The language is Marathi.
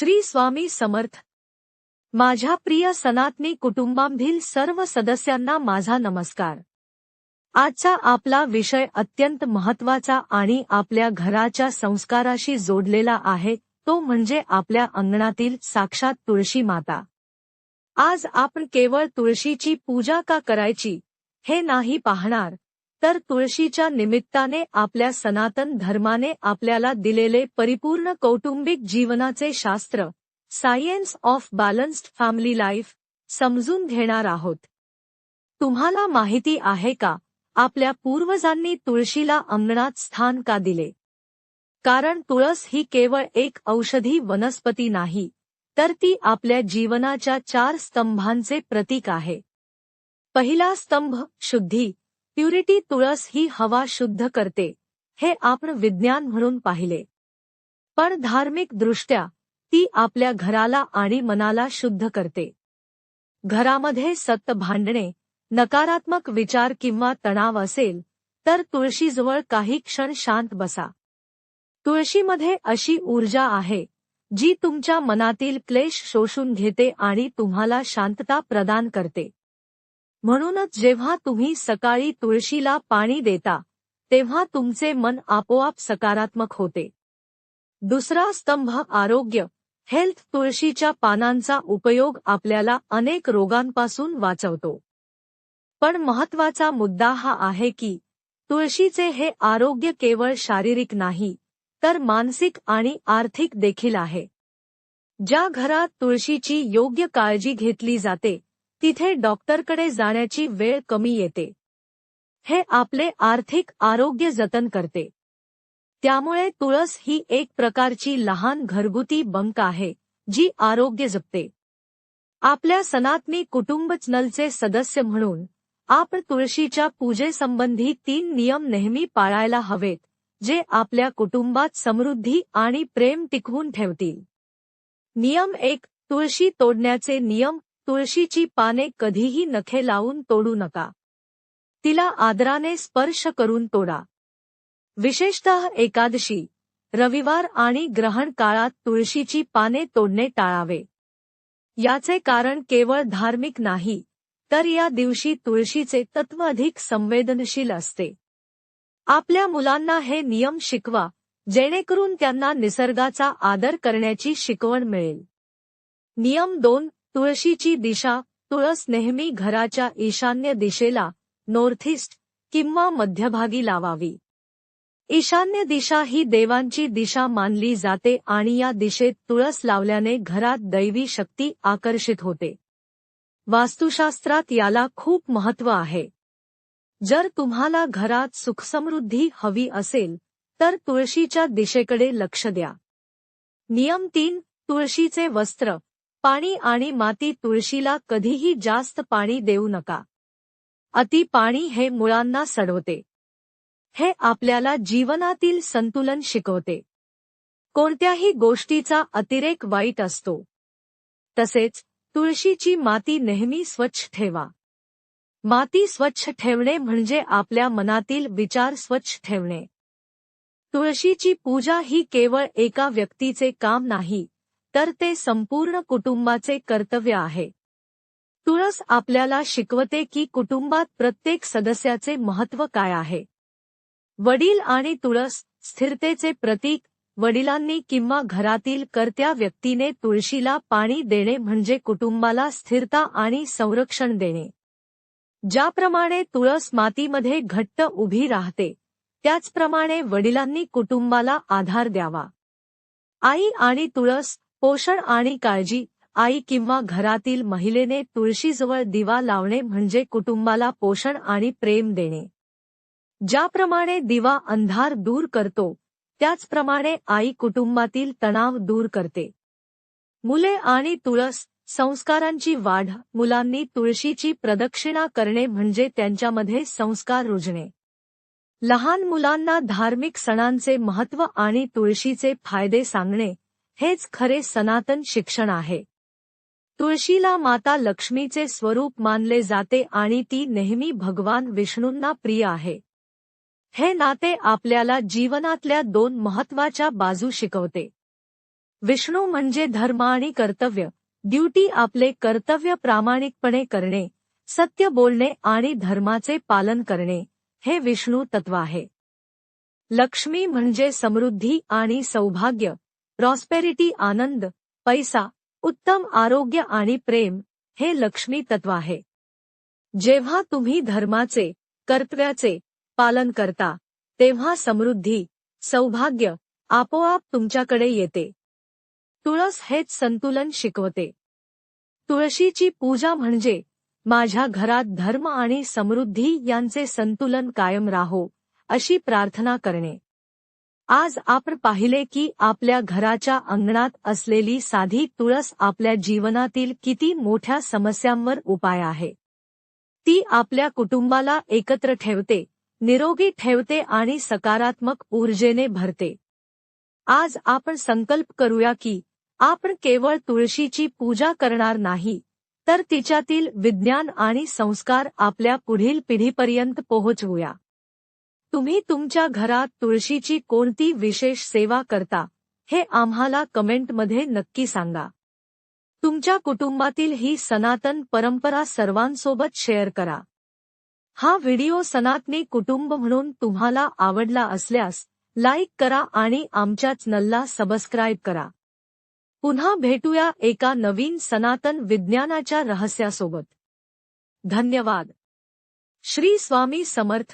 श्री स्वामी समर्थ. माझ्या प्रिय सनातनी कुटुंबांधील सर्व सदस्यांना माझा नमस्कार. आजचा आपला विषय अत्यंत महत्त्वाचा आणि आपल्या घराच्या संस्काराशी जोडलेला आहे तो म्हणजे आपल्या अंगणातील साक्षात तुळशी माता. आज आपण केवळ तुळशीची पूजा का करायची हे नाही पाहणार. तर तुळशीच्या निमित्ताने आपल्या सनातन धर्माने आपल्याला दिलेले परिपूर्ण कौटुंबिक जीवनाचे शास्त्र science of balanced family life समजून घेणार आहोत. तुम्हाला माहिती आहे का आपल्या पूर्वजांनी तुळशीला अंगणात स्थान का दिले? कारण तुळस ही केवळ एक औषधी वनस्पती नाही तर ती आपल्या जीवनाच्या चार स्तंभांचे प्रतीक आहे. पहिला स्तंभ शुद्धी प्युरिटी तुळस ही हवा शुद्ध करते हे आपण विज्ञान म्हणून पाहिले. पण धार्मिक दृष्ट्या ती आपल्या घराला आणि मनाला शुद्ध करते. घरामध्ये सत्त भांडणे नकारात्मक विचार किंवा तणाव असेल तर तुळशीजवळ काही क्षण शांत बसा. तुळशीमध्ये अशी ऊर्जा आहे जी तुमच्या मनातील क्लेश शोषून घेते आणि तुम्हाला शांतता प्रदान करते. म्हणूनच जेव्हा तुम्ही सकाळी तुळशीला पाणी देता तेव्हा तुमचे मन आपोआप सकारात्मक होते. दुसरा स्तंभ आरोग्य हेल्थ तुळशीच्या पानांचा उपयोग आपल्याला अनेक रोगांपासून वाचवतो. पण महत्त्वाचा मुद्दा हा आहे की तुळशीचे हे आरोग्य केवळ शारीरिक नाही तर मानसिक आणि आर्थिक देखील आहे. ज्या घरात तुळशीची योग्य काळजी घेतली जाते तिथे डॉक्टरकडे जाण्याची वेळ कमी येते. हे आपले आर्थिक आरोग्य जतन करते. त्यामुळे तुळस ही एक प्रकारची लहान घरगुती बंक आहे जी आरोग्य जपते. आपल्या सनातनी कुटुंब चनलचे सदस्य म्हणून आपण तुळशीच्या पूजेसंबंधी तीन नियम नेहमी पाळायला हवेत जे आपल्या कुटुंबात समृद्धी आणि प्रेम टिकवून ठेवतील. नियम एक तुळशी तोडण्याचे नियम तुळशीची पाने कधीही नखे लावून तोडू नका. तिला आदराने स्पर्श करून तोडा. विशेषतः एकादशी रविवार आणि ग्रहण काळात तुळशीची पाने तोडणे टाळावे. याचे कारण केवळ धार्मिक नाही तर या दिवशी तुळशीचे तत्व अधिक संवेदनशील असते. आपल्या मुलांना हे नियम शिकवा जेणेकरून त्यांना निसर्गाचा आदर करण्याची शिकवण मिळेल. नियम दोन तुळशीची दिशा तुळस नेहमी घराच्या ईशान्य दिशेला नॉर्थ ईस्ट किंवा मध्यभागी लावावी. ईशान्य दिशा ही देवांची दिशा मानली जाते आणि या दिशेत तुळस लावल्याने घरात दैवी शक्ती आकर्षित होते. वास्तुशास्त्रात याला खूप महत्त्व आहे. जर तुम्हाला घरात सुखसमृद्धी हवी असेल तर तुळशीच्या दिशेकडे लक्ष द्या. नियम तीन तुळशीचे वस्त्र पाणी आणि माती तुळशीला कधीही जास्त पाणी देऊ नका. अति पाणी हे मुळांना सडवते. हे आपल्याला जीवनातील संतुलन शिकवते. कोणत्याही गोष्टीचा अतिरेक वाईट असतो. तसेच तुळशीची माती नेहमी स्वच्छ ठेवा. माती स्वच्छ ठेवणे म्हणजे आपल्या मनातील विचार स्वच्छ ठेवणे. तुळशीची पूजा ही केवळ एका व्यक्तीचे काम नाही तर ते संपूर्ण कुटुंबाचे कर्तव्य आहे. तुळस आपल्याला शिकवते की कुटुंबात प्रत्येक सदस्याचे महत्त्व काय आहे. वडील आणि तुळस स्थिरतेचे प्रतीक वडिलांनी किंवा घरातील कर्त्या व्यक्तीने तुळशीला पाणी देणे म्हणजे कुटुंबाला स्थिरता आणि संरक्षण देणे. ज्याप्रमाणे तुळस मातीमध्ये घट्ट उभी राहते त्याचप्रमाणे वडिलांनी कुटुंबाला आधार द्यावा. आई आणि तुळस पोषण आणि काळजी आई किंवा घरातील महिलेने तुळशीजवळ दिवा लावणे म्हणजे कुटुंबाला पोषण आणि प्रेम देणे. ज्याप्रमाणे दिवा अंधार दूर करतो त्याचप्रमाणे आई कुटुंबातील तणाव दूर करते. मुले आणि तुळस संस्कारांची वाढ मुलांनी तुळशीची प्रदक्षिणा करणे म्हणजे त्यांच्यामध्ये संस्कार रुजणे. लहान मुलांना धार्मिक सणांचे महत्त्व आणि तुळशीचे फायदे सांगणे हेच खरे सनातन शिक्षण आहे. तुळशीला माता लक्ष्मीचे स्वरूप मानले जाते आणि ती नेहमी भगवान विष्णूंना प्रिय आहे. हे नाते आपल्याला जीवनातल्या दोन महत्त्वाच्या बाजू शिकवते. विष्णू म्हणजे धर्म आणि कर्तव्य ड्युटी आपले कर्तव्य प्रामाणिकपणे करणे सत्य बोलणे आणि धर्माचे पालन करणे हे विष्णू तत्व आहे. लक्ष्मी म्हणजे समृद्धी आणि सौभाग्य प्रॉस्पेरिटी आनंद पैसा उत्तम आरोग्य आणि प्रेम हे लक्ष्मी तत्व आहे. जेव्हा तुम्ही धर्माचे कर्तव्याचे पालन करता तेव्हा समृद्धी सौभाग्य आपोआप तुमच्याकडे येते. तुळस हेच संतुलन शिकवते. तुळशीची पूजा म्हणजे माझ्या घरात धर्म आणि समृद्धी यांचे संतुलन कायम राहो अशी प्रार्थना करणे. आज आपण पाहिले की आपल्या घराच्या अंगणात असलेली साधी तुळस आपल्या जीवनातील किती मोठ्या समस्यांवर उपाय आहे. ती आपल्या कुटुंबाला एकत्र ठेवते निरोगी ठेवते आणि सकारात्मक ऊर्जेने भरते. आज आपण संकल्प करूया की आपण केवळ तुळशीची पूजा करणार नाही तर तिच्यातील विज्ञान आणि संस्कार आपल्या पुढील पिढीपर्यंत पोहोचवूया. तुम्ही तुमच्या घरात तुळशीची कोणती विशेष सेवा करता हे आम्हाला कमेंटमध्ये नक्की सांगा. तुमच्या कुटुंबातील ही सनातन परंपरा सर्वांसोबत शेअर करा. हा व्हिडिओ सनातनी कुटुंब म्हणून तुम्हाला आवडला असल्यास लाईक करा आणि आमच्या चॅनलला सबस्क्राईब करा. पुन्हा भेटूया एका नवीन सनातन विज्ञानाच्या रहस्यासोबत. धन्यवाद. श्री स्वामी समर्थ.